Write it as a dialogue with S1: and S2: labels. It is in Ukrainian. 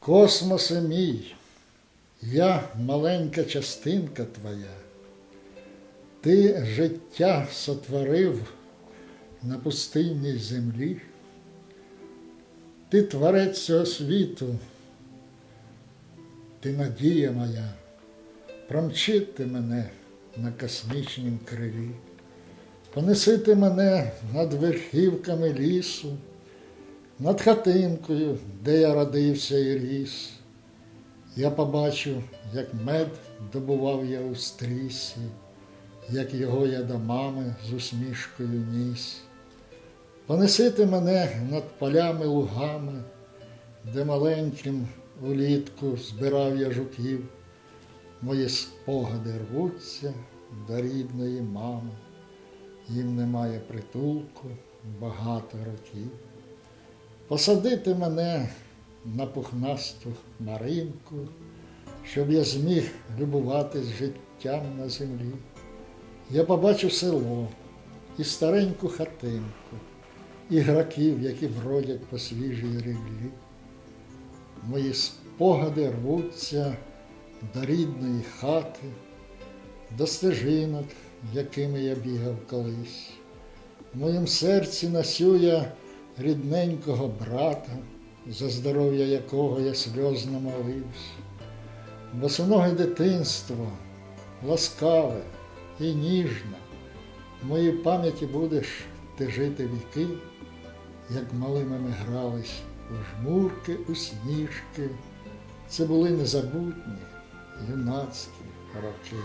S1: Космосе мій, я маленька частинка твоя. Ти життя сотворив на пустинній землі. Ти творець цього світу, ти надія моя, промчити мене на космічнім крилі, понесити мене над верхівками лісу, над хатинкою, де я родився і ріс. Я побачу, як мед добував я у стрісі, як його я до мами з усмішкою ніс. Понесити мене над полями лугами, де маленьким улітку збирав я жуків. Мої спогади рвуться до рідної мами, їм немає притулку багато років. Посадити мене на пухнасту хмаринку, щоб я зміг любуватись життям на землі. Я побачу село і стареньку хатинку, ігроків, які бродять по свіжій ріллі. Мої спогади рвуться до рідної хати, до стежинок, якими я бігав колись. В моїм серці носю я рідненького брата, за здоров'я якого я сльозно молився. Босоноге дитинство, ласкаве і ніжне, в моїй пам'яті будеш ти жити віки, як малими ми грались у жмурки, у сніжки. Це були незабутні юнацькі роки.